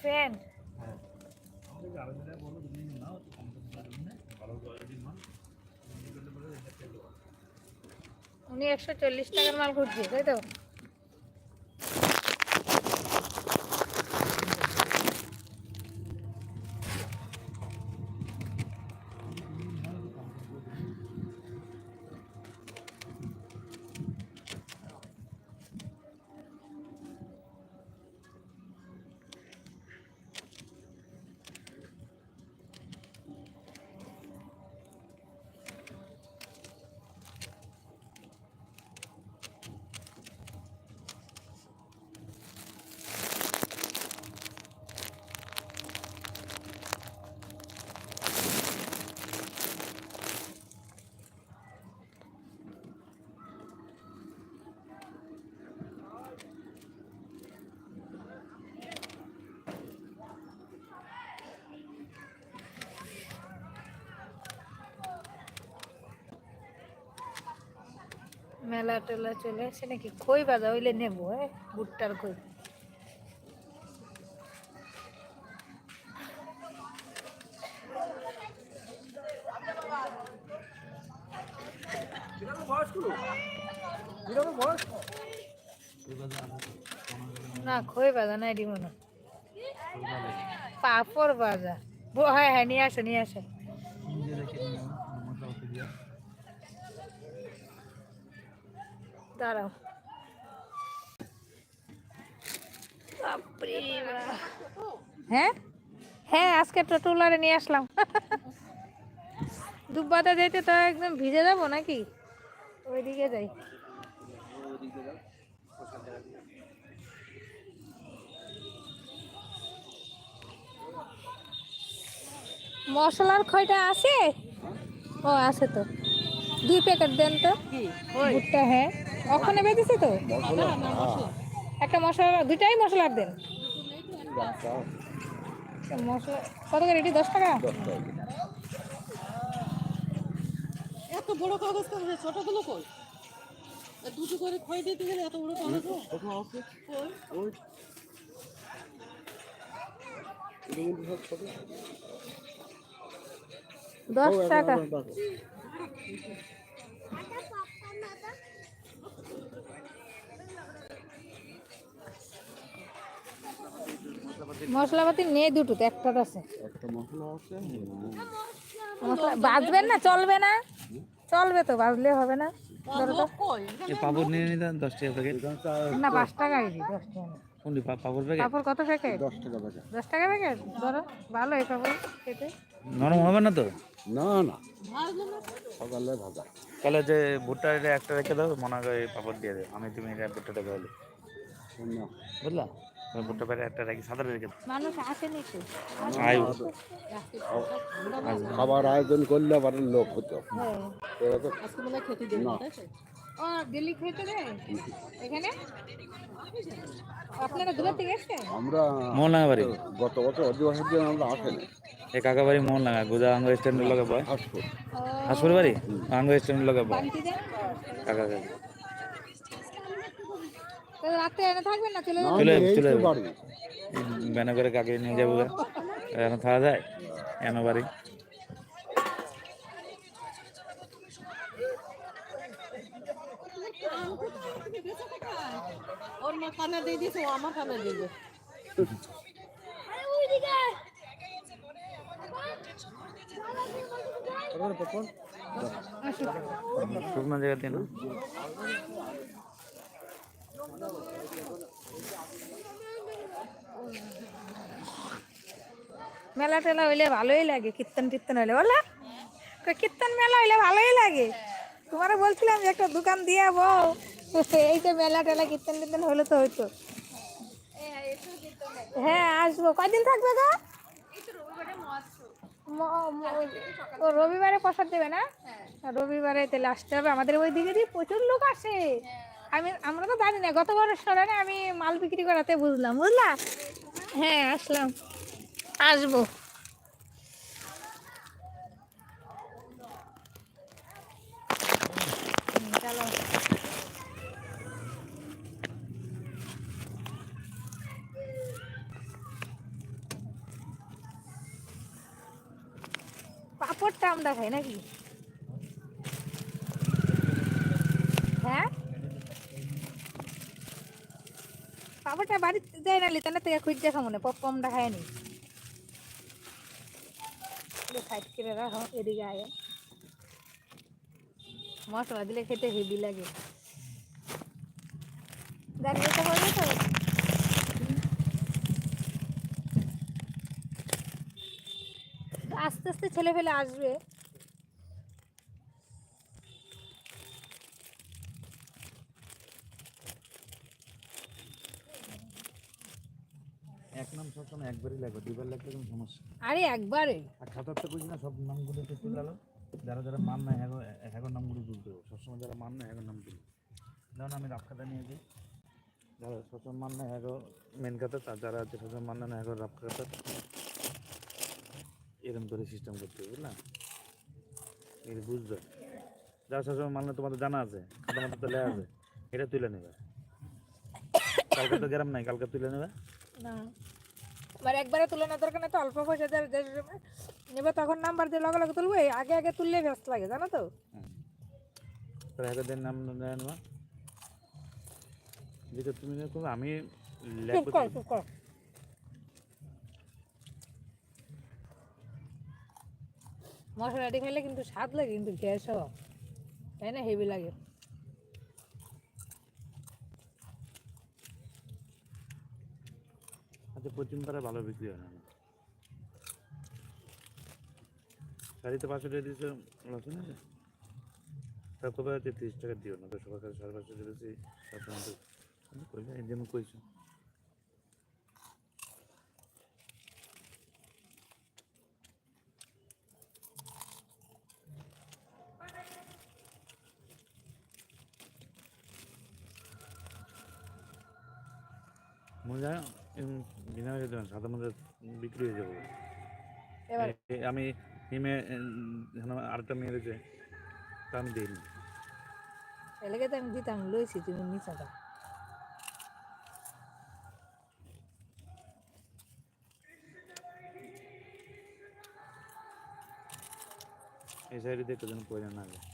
Friend উনি একশো চল্লিশ টাকার মাল খুঁজছে তাই তো? মেলা টেলা চলে আসে নাকি? খই বাজা হইলে নেব হ্যাঁ ভুট্টার খই। না, খই বাজা নাই দিব না পাপড় বাজা হ্যাঁ হ্যাঁ নিয়ে আসো নিয়ে আসো। দাঁড়াও। হ্যাঁ? হ্যাঁ আজকে টোটোলারে নিয়ে আসলাম। দুব্বাতে যেতে তো একদম ভিজে যাব নাকি? ওইদিকে যাই। মশলার খয়টা আছে? ও আছে তো। দুই প্যাকেট দেন তো। ভুট্টা হ্যাঁ। ওখানে বেঁধেছে তো? একটা মশলা দুইটাই মশলার দেন। মশলা কত করে এটি? দশ টাকা? এত বড় কাগজ কাগজ ছোটগুলো কই? দুটো করে খই দিতে গেলে এত বড় কাগজ কই? দশ টাকা। মশলাপাতি নেই দুটো তো একটা আছে। একটা মশলা আছে মশলা বাজবেন না চলবে না। চলবে তো বাজলে হবে না। পাপড় নিয়ে নিতেন দশ টাকা প্যাকেট না পাঁচ টাকা দশ টাকা। কোনটি পাপড় প্যাকেট কাপড় কত প্যাকেট দশ টাকা বাজা দশ টাকা প্যাকেট ধরো ভালো এই খেতে। নরম হবে না তো? না না। সকালে ভাজা। তাহলে যে ভুট্টা এটা একটা রেখে দাও মনে করে এই পাপড় দিয়ে দেবে আমি তুমি এটা না। বুঝলা? ভুট্টা একটা রেখে সাদা রেখে মানুষ আসেনি তো। খাবার আয়োজন করলে আবার লোক হতো। হ্যাঁ মনে হয়? ও দিল্লি খেতে দেয় এখানে? আপনারা থেকে এসছেন? আমরা মোহনলাঙ্গা বাড়ি গত বছর অধিবাসীর দিন আমরা আসেনি। কাকা বাড়ি মোহনলাঙ্গা গোজা আঙ্গ স্ট্যান্ডের লগে বয়। হাসপুর। হাসপুর বাড়ি আঙ্গ স্ট্যান্ডের লগে বয়। কাকা। রাতে এনে থাকবেন না চলে চলে চলে তো যাবে। বাড়ি। ব্যানে করে কাকে নিয়ে যাব এখন থাকা যায় এনো বাড়ি। ওর মা কানে দিয়ে দিয়েছে ও আমার কানে দিয়ে দিয়েছে। শুকনো জায়গা দিয়ে না? মেলা টেলা হইলে ভালোই লাগে, কীর্তন টীর্তন হইলে। বলা কীর্তন মেলা হইলে ভালোই লাগে। তোমারও বলছিলাম যে একটা দোকান দিয়ে বউ এই যে মেলা টেলা, কীর্তন টীর্তন হলে তো হইতো। হ্যাঁ আসব। কয়দিন থাকবে গা? ও রবিবারে প্রসাদ দেবে না? রবিবারে তাহলে আসতে হবে। আমাদের ওই দিকে দিয়ে প্রচুর লোক আসে। আমি, আমরা তো জানি না গতবার সরানে আমি মাল বিক্রি করাতে বুঝলাম, বুঝলা? হ্যাঁ আসলাম। আসব। পাপড়টা আমরা খাই নাকি? পাপড়টা বাড়িতে দেয় না। লিতানা থেকে খুঁজছে খামনে পপকর্নটা খায়নি মশলা দিলে খেতে হেভি লাগে। তো আস্তে আস্তে ছেলে ফেলে আসবে এক নাম সবসময় একবারই লাগবে দুবার লাগলে কোনো সমস্যা আরে একবারে? আর খাতার তো বুঝি না সব নামগুলো তো তুলে আলো যারা যারা মান না হ্যাগো হ্যাগোর নামগুলো তুলতে হবে সবসময় যারা মান না হ্যাগোর নাম তুলবে যেমন আমি রাফ খাতা নিয়ে যাই। যারা সবসময় মান না হ্যাগো মেন খাতা তার যারা আছে সবসময় মান না হ্যাগো রাফ খাতা এরকম করে সিস্টেম করতে হবে বুঝলা এই বুঝবে। যারা সবসময় মান না তোমাদের জানা আছে খাতা মাথা তুলে আছে এটা তুলে নেবে। কালকে তো গ্রাম নাই কালকে তুলে নেবে? না। এবার একবারে তুলে না দরকার না তো অল্প পয়সা দিয়ে দিয়ে নেবে তখন নাম্বার দিয়ে লগে লগে তুলবে আগে আগে তুললে ব্যস্ত লাগে জানো তো? তাহলে নাম নেয় নেবা যেটা তুমি না করবে আমি চুপ লেখবো কর চুপ কর। মশলাটি খেলে কিন্তু স্বাদ লাগে কিন্তু গ্যাসও। তাই না? হেভি লাগে। আচ্ছা পশ্চিম পাড়ায় ভালো বিক্রি হয় না। শাড়িতে পাঁচশো টাকা দিয়েছে আছে তার কবে হচ্ছে তিরিশ টাকা দিও না? তো সবার কাছে সাড়ে পাঁচশো দিয়েছি, সাতশো মতো কইলে এই জন্য কইছো। মনে যায় বিনা খেতে সাদা মধ্যে বিক্রি হয়ে যাব। এবার? আমি হিমে আরেকটা মেয়ে রয়েছে তা আমি দিইনি। এলাকায় তো আমি দিতাম লইছি তুমি নিচাটা এই সাইডে দেখতে যেন পয়লা না যায়।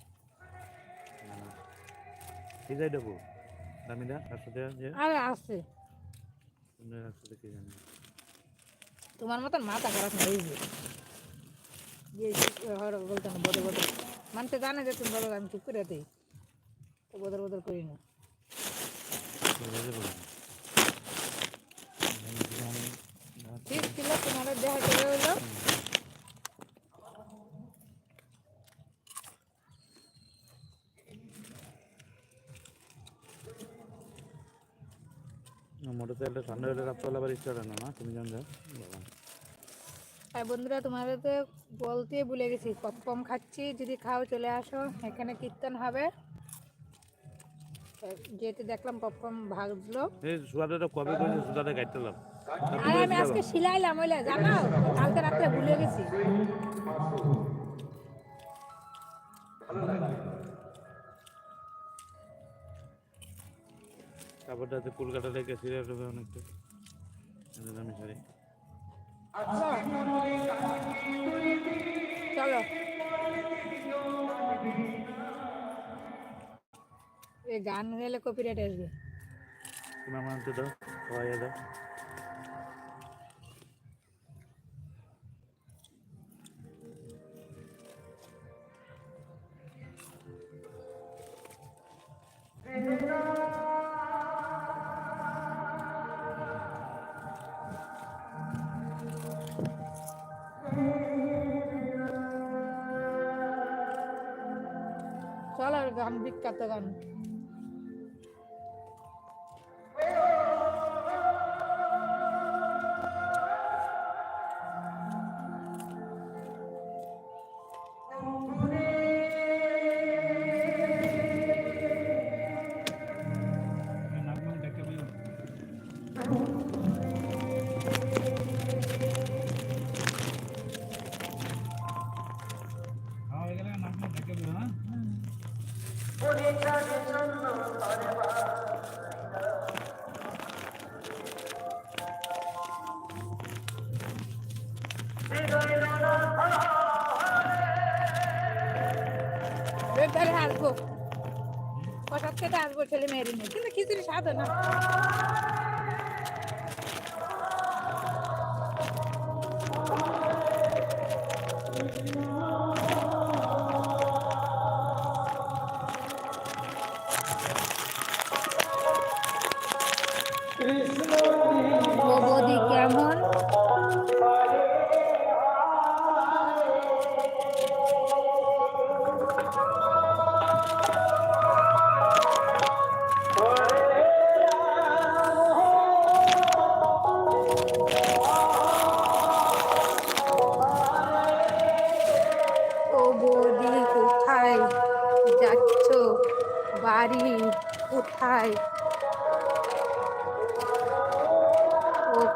এই সাইডে তার সাথে আরে আছে সুন্দর রাস্তাতে কে জানে তোমার মতন মাথা খারাপ না এই যে। গিয়ে বলতে না বদর বদর মানতে জানে যে তুমি বলো আমি চুপ করে দিই তো বদর বদর করি না। ঠিক ছিল তোমার দেখা চলে হইল মোটর সাইকেলটা ঠান্ডা হলে রাত্রবেলা আবার স্টার্ট হয় না তুমি জান যাও। আর বন্ধুরা তোমাদের তো বলতে ভুলে গেছি। পপকর্ন খাচ্ছি যদি খাও চলে আসো। এখানে কীর্তন হবে। যেতে দেখলাম পপকর্ন ভাজলো। এই সুদাটা কবে করেছে সুদাটা কাটতে লাভ আর আমি আজকে শিলাইলাম ওইলে জানো? কালকে রাত্রে ভুলে গেছি। কাপড়টাতে কলকাতা থেকে সিরিয়াল হবে অনেকটা। দামি শাড়ি চলো। এই গান গেলে কপিরাইট আসবে। তুমি আমার হাতে দাও খাওয়াইয়া দাও। গান কিন্তু খিচুড়ি স্বাদ না।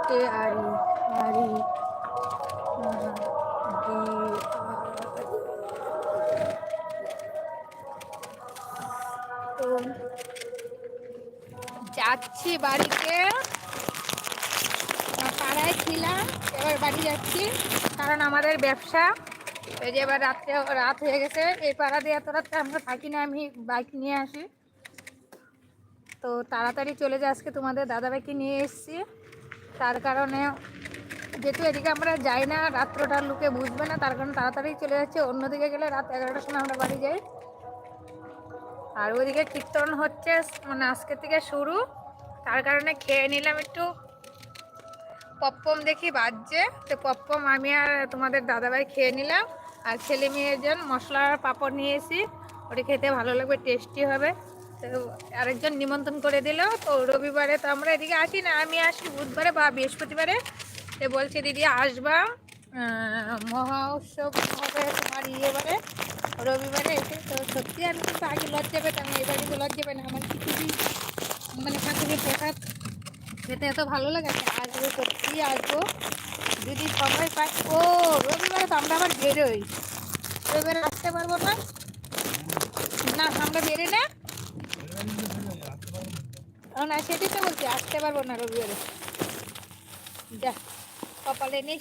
ওকে আরি তো যাচ্ছি বাড়িতে। পাড়ায় ছিলাম, এবার বাড়ি যাচ্ছি, কারণ আমাদের ব্যবসা। এই যে এবার রাত্রে, রাত হয়ে গেছে, এই পাড়া দিয়ে এত রাত্রে আমরা থাকি না আমি বাইক নিয়ে আসি। তো তাড়াতাড়ি চলে যায় আজকে তোমাদের দাদাভাইকে নিয়ে এসেছি। তার কারণে যেহেতু এদিকে আমরা যাই না রাত্রটার লোকে বুঝবে না, তার কারণে তাড়াতাড়ি চলে যাচ্ছে। অন্যদিকে গেলে রাত এগারোটার সময় আমরা বাড়ি যাই। আর ওইদিকে কীর্তন হচ্ছে মানে আজকে থেকে শুরু। তার কারণে খেয়ে নিলাম একটু। পপকর্ন দেখি বাজছে, তো পপকর্ন আমি আর তোমাদের দাদাভাই খেয়ে নিলাম। আর ছেলে মেয়েজন মশলার পাঁপড় নিয়ে এসি ওটা খেতে ভালো লাগবে, টেস্টি হবে। তো আরেকজন নিমন্ত্রণ করে দিল। তো রবিবারে তো আমরা এদিকে আসি না আমি আসি বুধবারে বা বৃহস্পতিবারে। তো বলছে দিদি আসবা। আহ, মহা উৎসব হবে তোমার ইয়েবারে রবিবারে এসে তো সত্যি আমি কিন্তু আগে লজ্জা পেতাম এবারে তো লজ্জা না। আমার খিচুড়ি মানে ঠাকুরের প্রসাদ খেতে এত ভালো লাগে আসব সত্যি আসব। যদি সময় পাই ও রবিবারে তো আমরা আবার বেরোই। রবিবারে আসতে পারব না? না আমরা বেরোই না? না সেটাই তো বলছি, আসতে পারব না রবিবারে। যা, কপালে নেই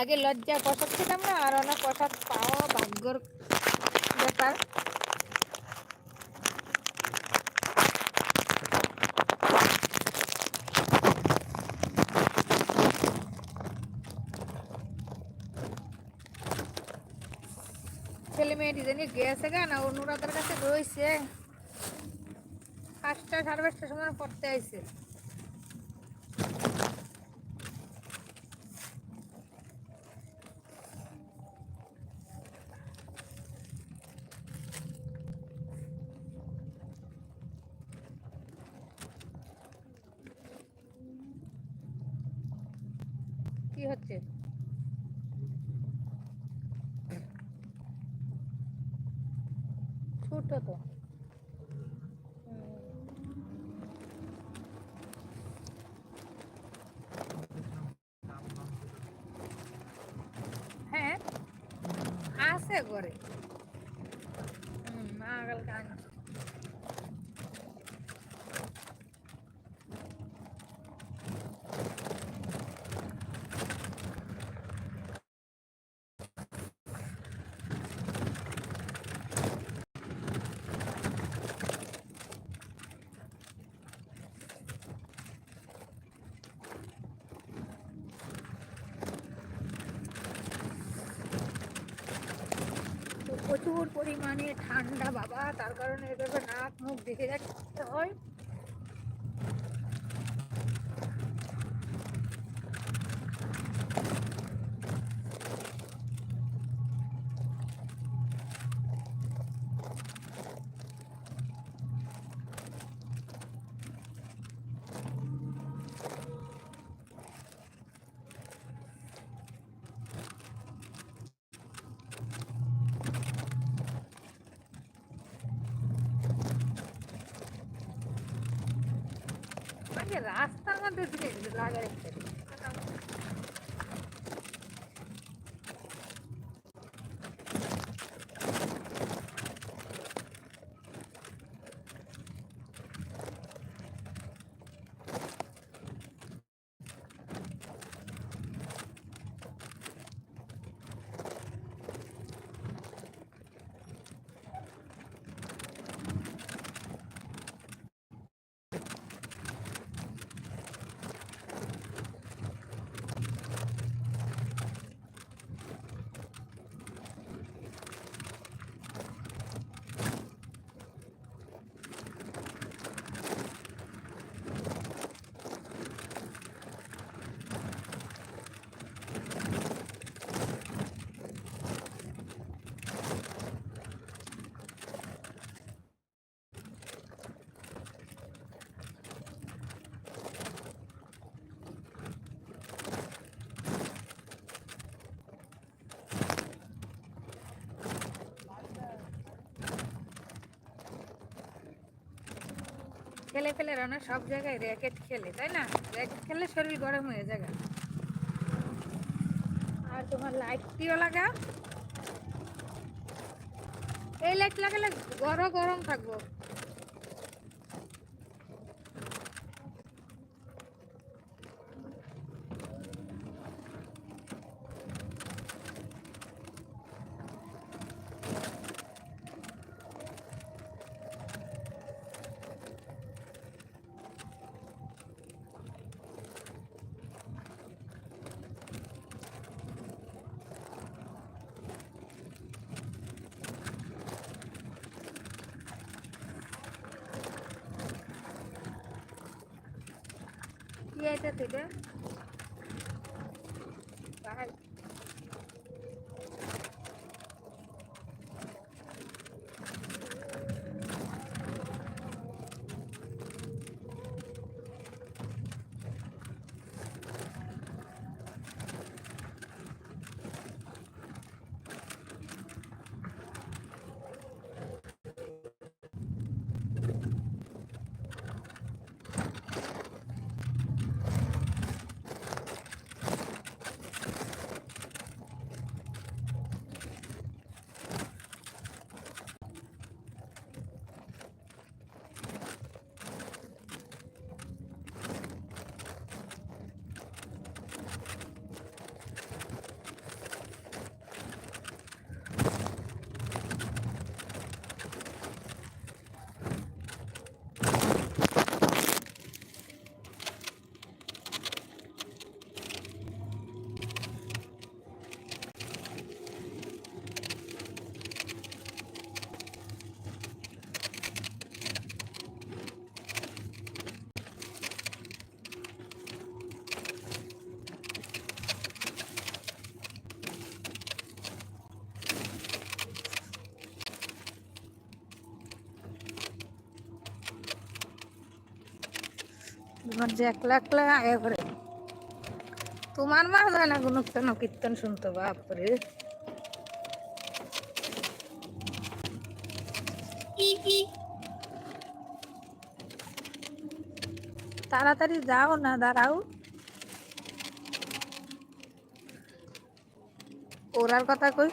আগে লজ্জা প্রসাদ খেতাম না, আর অনেক প্রসাদ পাওয়া ভাগ্যর ব্যাপার। ছেলে মেয়ে ডিজাইনে গেছে গা না, অনুরাধার কাছে রয়েছে। পাঁচটা সাড়ে পাঁচটার সময় পড়তে আইছে। কি হচ্ছে? ছোট তো। আছে ঘরে হুম মা কালকে আনছে তো প্রচুর পরিমাণে ঠান্ডা বাবা। তার কারণে এভাবে নাক মুখ দেখে রাখতে হয়। ছেলে পেলেরা না সব জায়গায় র্যাকেট খেলে, তাই না? র্যাকেট খেলে শরীর গরম হয়ে যায় আর তোমার লাইটটিও লাগা। এই লাইট লাগালে গরম গরম থাকব। কি এটা থেকে ভাই যে একলা একলা তোমার মা যায় না কোনো কেন কীর্তন শুনতো বাপরে তাড়াতাড়ি যাও না, দাঁড়াও। ওরার কথা কই?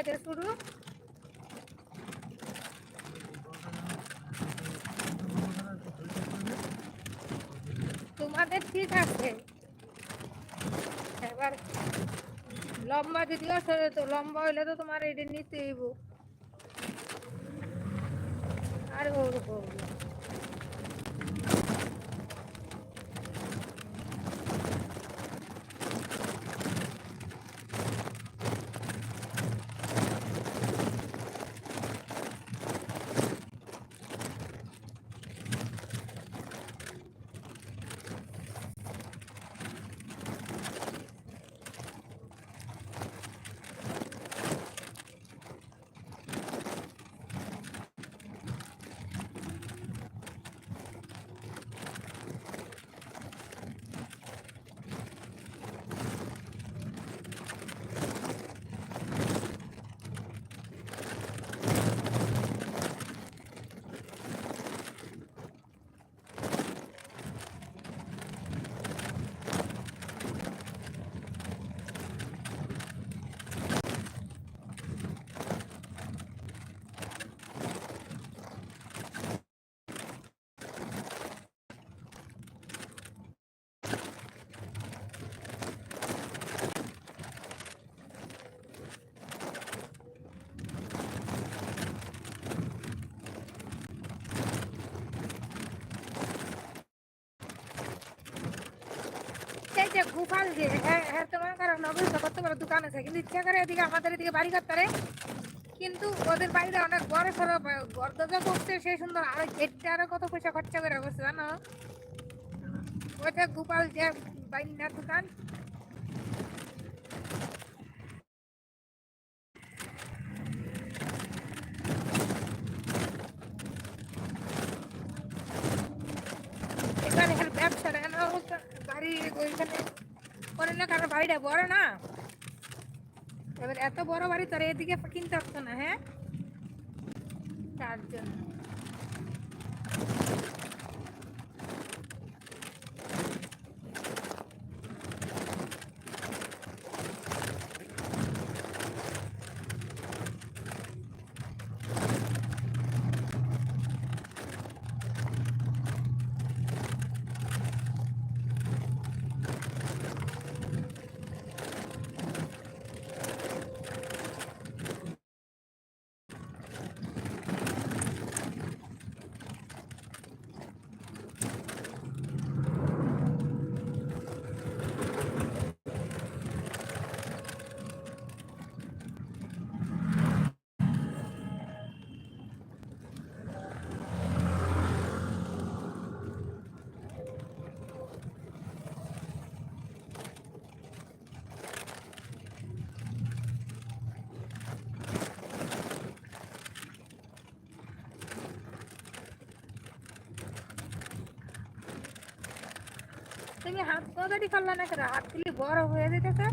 আর শুরু। তোমাদের ঠিক আছে? এবার লম্বা যদি আসলে তো লম্বা হইলে তো তোমার এটা নিতে হইব। আর ওরকম গোপাল যে হ্যাঁ হ্যাঁ তোমার কারণ নবীন কত বড় দোকান আছে, কিন্তু ইচ্ছা করে এদিকে আমাদের এদিকে বাড়ি করতে কিন্তু ওদের বাড়িতে অনেক বড় সড়ো গর্দজা করছে সেই সুন্দর আর গেটটা আরও কত পয়সা খরচা করে বসে জানো? ওইটা গোপাল যে বাইনার দোকান এখানে এখানে ব্যবসাটা কেন বাড়ি ওইখানে করে বাড়িটা বড় না। এবার এত বড় বাড়ি তোর এদিকে কিনতে পারতো না হ্যাঁ? তার জন্য। হাত কদাটি করলে না হাত দিলে বড় হয়ে যেতেছে।